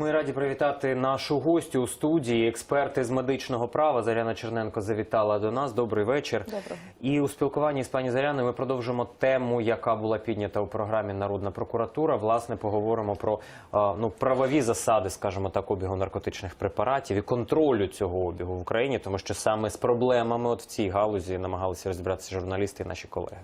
Ми раді привітати нашу гостю у студії. Експерти з медичного права Заряна Черненко завітала до нас. Добрий вечір. Доброго. І у спілкуванні з пані Заряною ми продовжимо тему, яка була піднята у програмі Народна прокуратура. Власне, поговоримо про ну правові засади, скажімо так, обігу наркотичних препаратів і контролю цього обігу в Україні, тому що саме з проблемами от в цій галузі намагалися розібратися журналісти і наші колеги.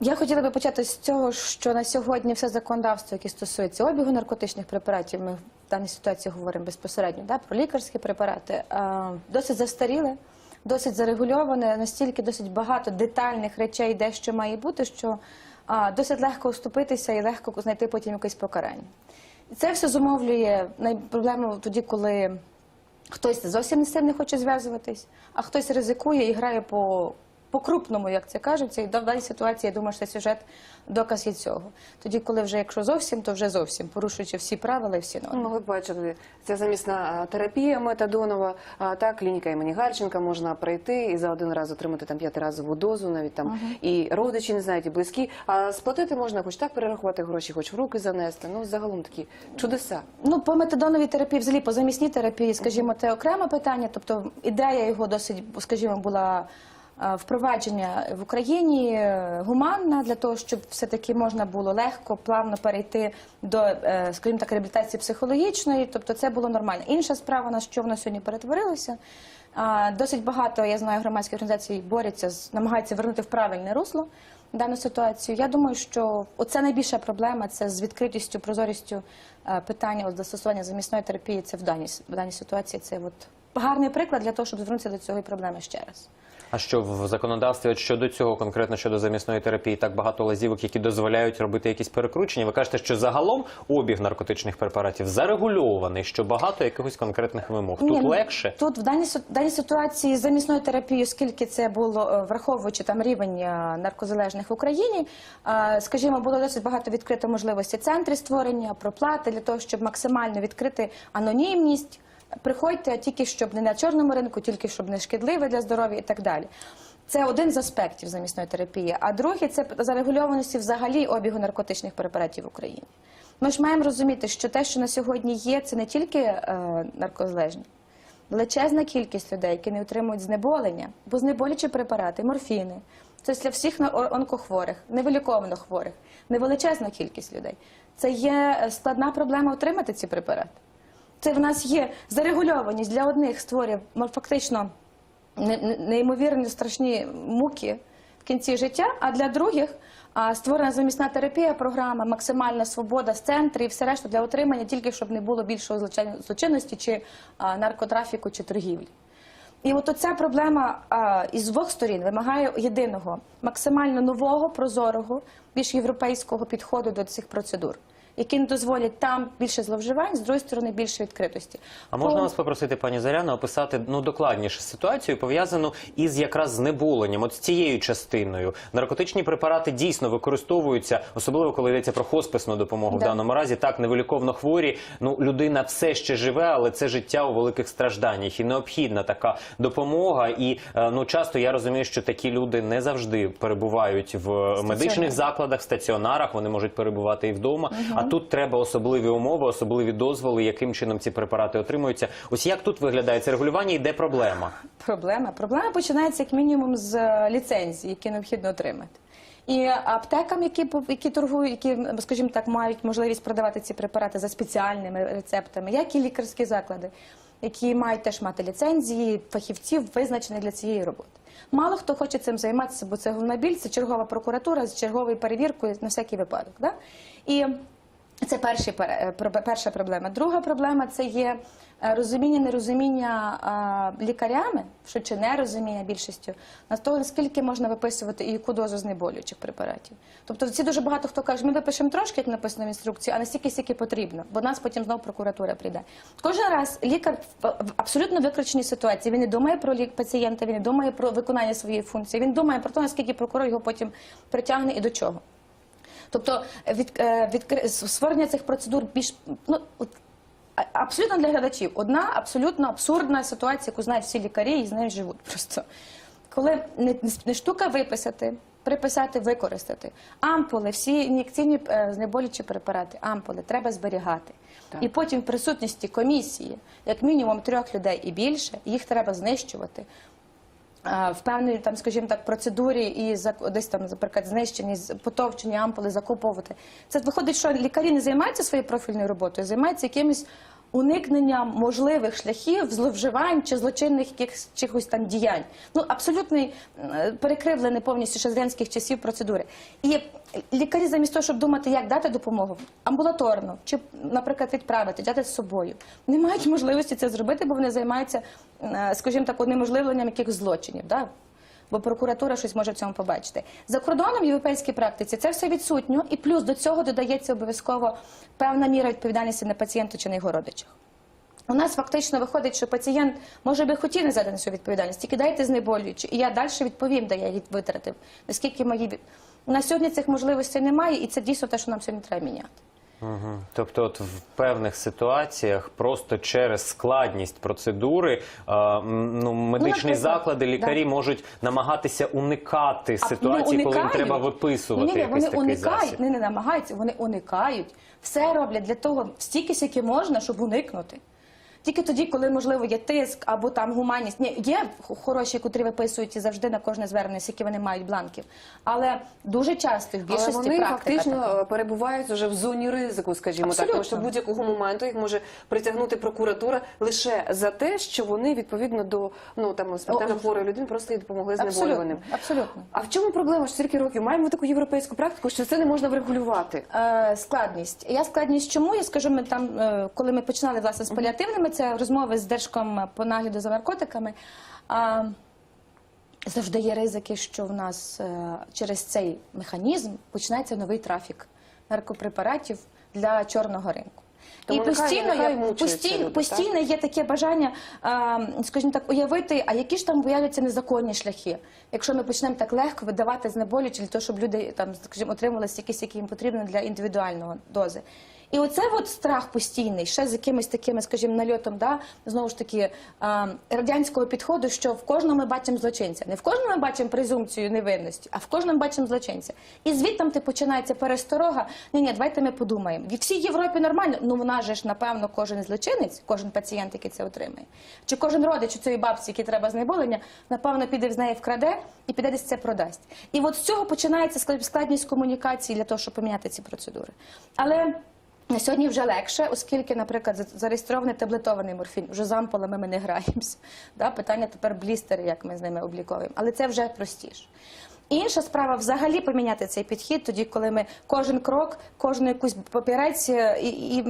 Я хотіла би почати з цього, що на сьогодні все законодавство, яке стосується обігу наркотичних препаратів, ми в даній ситуації говоримо безпосередньо да, про лікарські препарати, а, досить застаріле, досить зарегульоване, настільки досить багато детальних речей, де що має бути, що досить легко уступитися і легко знайти потім якесь покарання. Це все зумовлює проблему тоді, коли хтось зовсім з цим не хоче зв'язуватись, а хтось ризикує і грає по, по крупному, як це кажуть. І в даній ситуації, я думаю, що сюжет доказ є цього. Тоді, коли вже якщо зовсім, то вже зовсім, порушуючи всі правила і всі Ну, норми. Могли б бачити, це замісна терапія метадонова, а так клініка імені Гальченка можна пройти і за один раз отримати там п'ятиразову дозу, навіть там і родичі не знають, і близькі. А сплатити можна хоч так перерахувати гроші, хоч в руки занести. Ну загалом такі чудеса. Ну, по метадоновій терапії, взагалі по замісній терапії, скажімо, це окреме питання. Тобто ідея його досить, скажімо, була впровадження в Україні е, гуманна для того, щоб все-таки можна було легко, плавно перейти до, е, скажімо так, реабілітації психологічної. Тобто це було нормально. Інша справа, на що воно сьогодні перетворилося. Досить багато, я знаю, громадських організацій борються, намагаються вернути в правильне русло дану ситуацію. Я думаю, що оце найбільша проблема це з відкритістю, прозорістю е, питання застосування замісної терапії. Це в даній в даній ситуації. Це от гарний приклад для того, щоб звернутися до цієї проблеми ще раз. А що в законодавстві от щодо цього, конкретно щодо замісної терапії, так багато лазівок, які дозволяють робити якісь перекручення? Ви кажете, що загалом обіг наркотичних препаратів зарегульований, що багато якихось конкретних вимог. Тут Ні, ну, легше. Тут в даній даній ситуації з замісною терапією, оскільки це було е, враховуючи там рівень е, наркозалежних в Україні, е, скажімо, було досить багато відкрито можливості центрів створення, проплати для того, щоб максимально відкрити анонімність. Приходьте тільки щоб не на чорному ринку, тільки щоб не шкідливе для здоров'я і так далі. Це один з аспектів замісної терапії. А другий це зарегульованості взагалі обігу наркотичних препаратів в Україні. Ми ж маємо розуміти, що те, що на сьогодні є, це не тільки е, наркозалежні. Величезна кількість людей, які не отримують знеболення, бо знеболючі препарати, морфіни, це для всіх онкохворих, невиліковано хворих, невеличезна кількість людей. Це є е, складна проблема отримати ці препарати. Це в нас є зарегульованість для одних створює фактично не- не- неймовірні страшні муки в кінці життя, а для других створена замісна терапія, програма, максимальна свобода з центрів і все решта для отримання, тільки щоб не було більшого злочин- злочинності чи наркотрафіку чи торгівлі. І от оця проблема із двох сторін вимагає єдиного, максимально нового, прозорого, більш європейського підходу до цих процедур, які не дозволять там більше зловживань, з другої сторони більше відкритості. А можна вас попросити, пані Заряна, описати ну докладніше ситуацію, пов'язану із якраз знеболенням, от з цією частиною. Наркотичні препарати дійсно використовуються, особливо коли йдеться про хосписну допомогу Да. в даному разі. Так, невиліковно хворі. Ну людина все ще живе, але це життя у великих стражданнях. І необхідна така допомога. І е, ну часто я розумію, що такі люди не завжди перебувають в медичних закладах, стаціонарах. Вони можуть перебувати і вдома. А тут треба особливі умови, особливі дозволи, яким чином ці препарати отримуються. Ось як тут виглядає це регулювання і де проблема? Проблема. Проблема починається як мінімум з е, ліцензії, які необхідно отримати. І аптекам, які які торгують, які, скажімо так, мають можливість продавати ці препарати за спеціальними рецептами, як і лікарські заклади, які мають теж мати ліцензії, фахівців, визначених для цієї роботи. Мало хто хоче цим займатися, бо це головна біль, це чергова прокуратура з черговою перевіркою на всякий випадок. Да? І це пере- е, перша проблема. Друга проблема це є е, розуміння, нерозуміння лікарями, що чи нерозуміння більшістю, на того, наскільки можна виписувати і яку дозу знеболюючих препаратів. Тобто всі дуже багато хто каже, ми випишемо трошки, як написано в інструкції, а настільки, скільки потрібно, бо нас потім знову прокуратура прийде. Кожен раз лікар в абсолютно виключеній ситуації. Він не думає про лік пацієнта, він не думає про виконання своєї функції, він думає про те, наскільки прокурор його потім притягне і до чого. Тобто від, е, відкри- створення цих процедур більш ну абсолютно для глядачів. Одна абсолютно абсурдна ситуація, яку знають всі лікарі і з нею живуть. Просто коли не, не штука виписати, приписати, використати. Ампули, всі ін'єкційні е, знеболючі препарати, ампули треба зберігати. Так. І потім в присутності комісії, як мінімум трьох людей і більше, їх треба знищувати. Е, В певній там, скажімо так, процедурі і десь там, наприклад, знищені, потовчені ампули закуповувати. Це виходить, що лікарі не займаються своєю профільною роботою, займаються якимось уникненням можливих шляхів зловживань чи злочинних якихось там діянь. Ну абсолютний е, перекривлений повністю ще часів процедури. І лікарі, замість того, щоб думати, як дати допомогу амбулаторно чи, наприклад, відправити, взяти з собою, не мають можливості це зробити, бо вони займаються, е, скажімо так, унеможливленням якихось злочинів. Да? Бо прокуратура щось може в цьому побачити. За кордоном в європейській практиці це все відсутньо, і плюс до цього додається обов'язково певна міра відповідальності на пацієнта чи на його родичах. У нас фактично виходить, що пацієнт може би хотів не взяти на свою відповідальність, тільки дайте знеболюючи, і я далі відповім, де я її витратив. Наскільки мої на сьогодні цих можливостей немає, і це дійсно те, що нам сьогодні треба міняти. Угу. Тобто, от в певних ситуаціях просто через складність процедури е, ну, медичні ну, заклади, лікарі можуть намагатися уникати А ситуації, вони коли їм треба виписувати Ні, ні, якийсь вони такий уникають, засіб. не, не намагаються, вони уникають. Все роблять для того, стільки скільки можна, щоб уникнути. Тільки тоді, коли можливо є тиск або там гуманність. Ні, є хороші, котрі виписують і завжди на кожне звернення, скільки вони мають бланків. Але дуже часто в Але більшості вони практика фактично така. е, перебувають вже в зоні ризику, скажімо так, тому що будь-якого моменту їх може притягнути прокуратура лише за те, що вони відповідно до ну там смертельно хворої людини просто їй допомогли абсолютно, знеболюваним. абсолютно. А в чому проблема? Що стільки років маємо таку європейську практику, що це не можна врегулювати. Е, складність. Я складність чому? Я скажу, ми там, е, коли ми починали власне з паліативними, це розмови з Держком по нагляду за наркотиками. А, завжди є ризики, що в нас е, через цей механізм починається новий трафік наркопрепаратів для чорного ринку. Тому і постійно, нехай є, постійно, люди, постійно є таке бажання, скажімо так, уявити, а які ж там появляться незаконні шляхи, якщо ми почнемо так легко видавати знеболюючі для того, щоб люди там, скажімо, отримали стільки, які їм потрібно для індивідуального дози. І оце от страх постійний, ще з якимись такими, скажімо, нальотом, да, знову ж таки, радянського підходу, що в кожному ми бачимо злочинця. Не в кожному ми бачимо презумпцію невинності, а в кожному бачимо злочинця. І звідти ти починається пересторога. Ні, ні, давайте ми подумаємо. В всій Європі нормально. Ну вона ж, напевно, кожен злочинець, кожен пацієнт, який це отримає. Чи кожен родич у цієї бабці, який треба знеболення, напевно, піде з неї вкраде і піде десь це продасть. І от з цього починається складність комунікації для того, щоб поміняти ці процедури. Але на сьогодні вже легше, оскільки, наприклад, зареєстрований таблетований морфін, вже з ампулами ми не граємося. Да? Питання тепер блістери, як ми з ними обліковуємо. Але це вже простіше. Інша справа взагалі поміняти цей підхід, тоді, коли ми кожен крок, кожну якусь папірець, е, і, і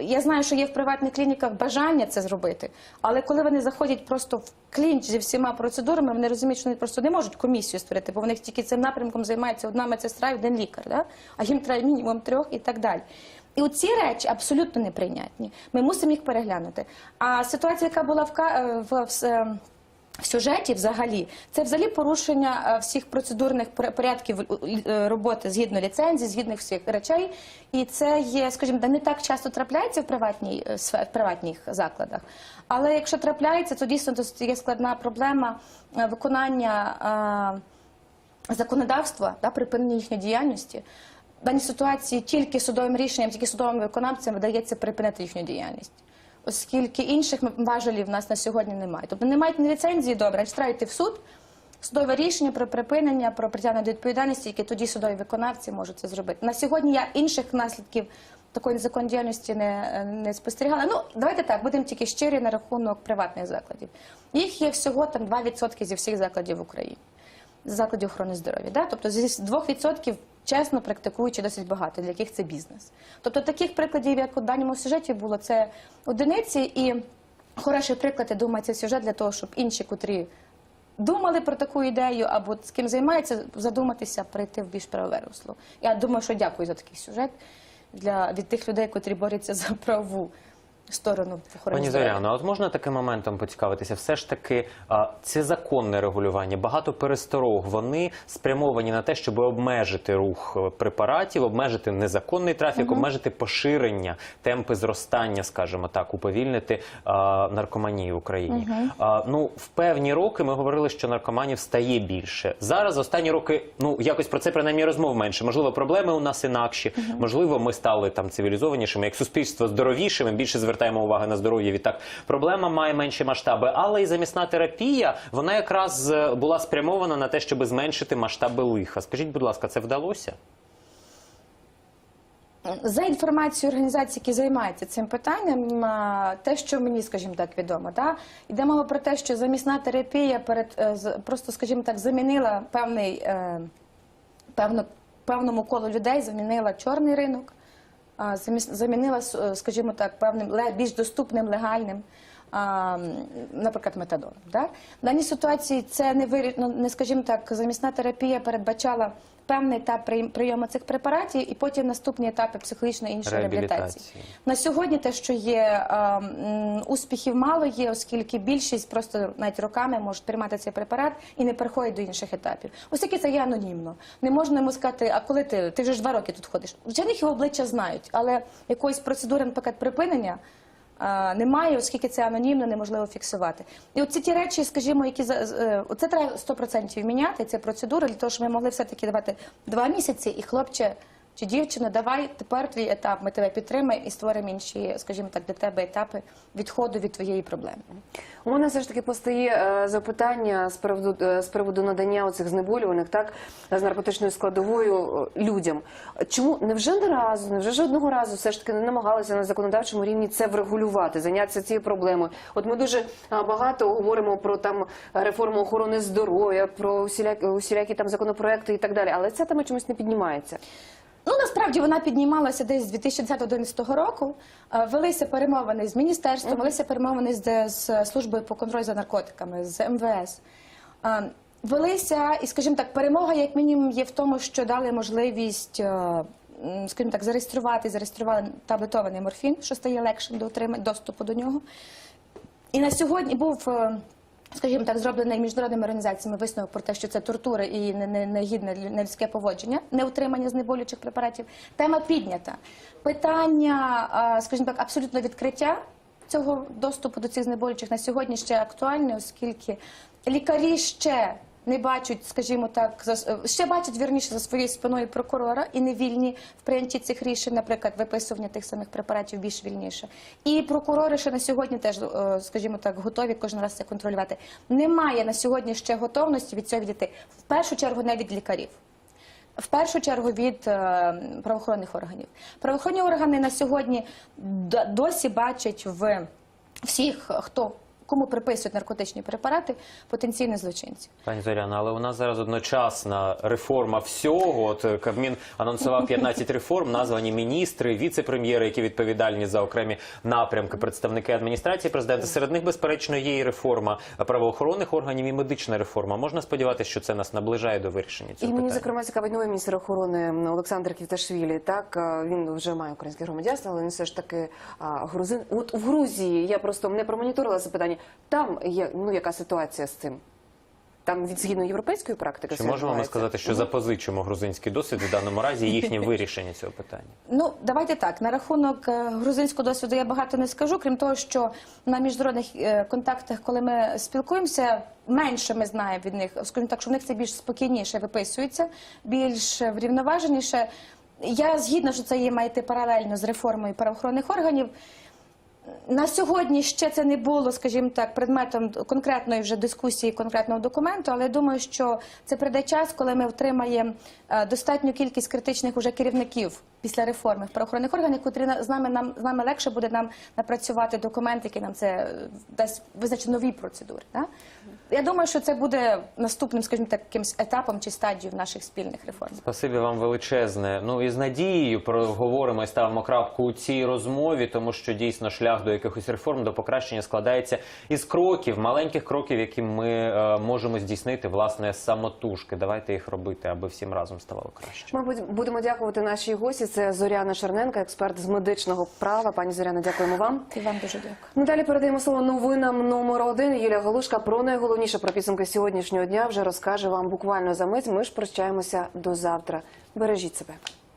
я знаю, що є в приватних клініках бажання це зробити, але коли вони заходять просто в клінч зі всіма процедурами, вони розуміють, що вони просто не можуть комісію створити, бо в них тільки цим напрямком займається одна медсестра і один лікар, да? а їм треба мінімум трьох і так далі. І оці речі абсолютно неприйнятні. Ми мусимо їх переглянути. А ситуація, яка була в, е, в, в, е, в сюжеті взагалі це взагалі порушення е, всіх процедурних порядків е, роботи згідно ліцензії, згідно всіх речей. І це є, скажімо, не так часто трапляється в приватній в приватних закладах. Але якщо трапляється, то дійсно є складна проблема виконання. законодавства да, припинення їхньої діяльності. В даній ситуації тільки судовим рішенням, тільки судовим виконавцям вдається припинити їхню діяльність. Оскільки інших важелів в нас на сьогодні немає. Тобто не мають ні ліцензії, добре, треба в суд, судове рішення про припинення, про притягнення до відповідальності, які тоді судові виконавці можуть це зробити. На сьогодні я інших наслідків такої незаконної діяльності не, не спостерігала. Ну, давайте так, будемо тільки щирі на рахунок приватних закладів. Їх є всього там 2% зі всіх закладів в Україні закладів охорони здоров'я. Да? Тобто зі 2% чесно практикуючи досить багато, для яких це бізнес. Тобто таких прикладів, як у даному сюжеті було, це одиниці, і хороший приклад, я думаю, це сюжет для того, щоб інші, котрі думали про таку ідею або з ким займаються, задуматися, прийти в більш правове русло. Я думаю, що дякую за такий сюжет для, від тих людей, котрі борються за правову сторону Пані. Зоряно, а от можна таким моментом поцікавитися? Все ж таки, а, це законне регулювання, багато пересторог. Вони спрямовані на те, щоб обмежити рух е, препаратів, обмежити незаконний трафік, обмежити поширення, темпи зростання, скажімо так, уповільнити а, наркоманію в Україні. А, ну, в певні роки ми говорили, що наркоманів стає більше. Зараз останні роки, ну якось про це принаймні розмов менше. Можливо, проблеми у нас інакші. Можливо, ми стали там цивілізованішими, як суспільство здоровішими, більше звертаємо уваги на здоров'я. Відтак проблема має менші масштаби. Але і замісна терапія вона якраз е, була спрямована на те, щоб зменшити масштаби лиха. Скажіть, будь ласка, це вдалося? За інформацією організацій, які займаються цим питанням, те, що мені, скажімо так, відомо, да? йде мова про те, що замісна терапія перед е, просто, скажімо так, замінила певний е, певно, певному колу людей, замінила чорний ринок, замінила, е, скажімо так, певним більш доступним, легальним. Наприклад, метадон. Да? В даній ситуації це не вирі... ну, не скажімо так, замісна терапія передбачала певний етап прийому цих препаратів і потім наступні етапи психологічної іншої реабілітації. Реабілітації. На сьогодні те, що є успіхів мало є, оскільки більшість просто навіть роками можуть приймати цей препарат і не переходять до інших етапів. Оскільки це є анонімно. Не можна йому сказати, а коли ти, ти вже ж два роки тут ходиш. Вже них його обличчя знають, але якоїсь процедури, наприклад, припинення. А, Немає, оскільки це анонімно, неможливо фіксувати. І оці ті речі, скажімо, які е, це треба 100% міняти, ці процедури, для того, щоб ми могли все-таки давати два місяці, і хлопче чи дівчина, давай тепер твій етап, ми тебе підтримаємо і створимо інші, скажімо так, для тебе етапи відходу від твоєї проблеми. У мене все ж таки постає е, запитання з приводу е, з приводу надання оцих знеболюваних, так з наркотичною складовою е, людям. Чому невже не разу, невже жодного разу все ж таки не намагалися на законодавчому рівні це врегулювати, зайнятися цією проблемою? От ми дуже багато говоримо про там реформу охорони здоров'я, про усілякі, усілякі там законопроекти і так далі, але ця тема чомусь не піднімається. Ну насправді вона піднімалася десь з 2010-2011 року. Е, Велися перемовини з міністерством, велися перемовини з, з службою по контролю за наркотиками, з МВС. Е, Велися, і, скажімо так, перемога, як мінімум, є в тому, що дали можливість, е, скажімо так, зареєструвати, зареєстрували таблетований морфін, що стає легшим до отримання доступу до нього. І на сьогодні був, скажімо так, зроблений міжнародними організаціями висновок про те, що це тортура і не- не- негідне лю- нелюдське поводження, неутримання знеболюючих препаратів. Тема піднята. Питання, скажімо так, абсолютно відкриття цього доступу до цих знеболюючих на сьогодні ще актуальне, оскільки лікарі ще не бачать, скажімо так, за ще бачать вірніше за своєю спиною прокурора і не вільні в прийнятті цих рішень, наприклад, виписування тих самих препаратів більш вільніше. І прокурори ще на сьогодні теж, е, скажімо так, готові кожен раз це контролювати. Немає на сьогодні ще готовності від цього відійти. В першу чергу не від лікарів. В першу чергу від е, правоохоронних органів. Правоохоронні органи на сьогодні досі бачать в всіх, хто кому приписують наркотичні препарати, потенційних злочинців. Пані Зоряна, але у нас зараз одночасна реформа всього. От е, Кабмін анонсував 15 реформ, названі міністри, віце-прем'єри, які відповідальні за окремі напрямки, представники адміністрації президента. Серед них, безперечно, є і реформа правоохоронних органів і медична реформа. Можна сподіватися, що це нас наближає до вирішення І цього мені питання. зокрема цікавить новий міністр охорони Олександр Ківташвілі. Так е, він вже має українське громадянство, але він все ж таки грузин. От в Грузії я просто не промоніторила це питання. Там є ну яка ситуація з цим? Там від згідно європейської практики Чи можемо ми сказати, що запозичимо грузинський досвід в даному разі їхнє вирішення цього питання? Ну, давайте так. На рахунок е, грузинського досвіду я багато не скажу, крім того, що на міжнародних е, контактах, коли ми спілкуємося, менше ми знаємо від них, скажімо так, що в них це більш спокійніше виписується, більш врівноваженіше. Я згідна, що це є має йти паралельно з реформою правоохоронних органів. На сьогодні ще це не було, скажімо так, предметом конкретної вже дискусії конкретного документу, але я думаю, що це прийде час, коли ми отримаємо е, достатню кількість критичних уже керівників після реформи в правоохоронних органів, котрі з нами нам з нами легше буде нам напрацювати документ, який нам це е, дасть визначить нові процедури. Да? Я думаю, що це буде наступним, скажімо так, якимсь етапом чи стадією наших спільних реформ. Спасибі вам величезне. Ну і з надією проговоримо і ставимо крапку у цій розмові, тому що дійсно шлях до якихось реформ, до покращення складається із кроків, маленьких кроків, які ми е, можемо здійснити власне самотужки. Давайте їх робити, аби всім разом ставало краще. Ми будемо дякувати нашій гості. Це Зоряна Черненка, експерт з медичного права. Пані Зоряна, дякуємо вам. І вам дуже дякую. Ну, далі передаємо слово новинам номер один. Юлія Галушка про найголовніше про підсумки сьогоднішнього дня вже розкаже вам буквально за мить. Ми ж прощаємося до завтра. Бережіть себе.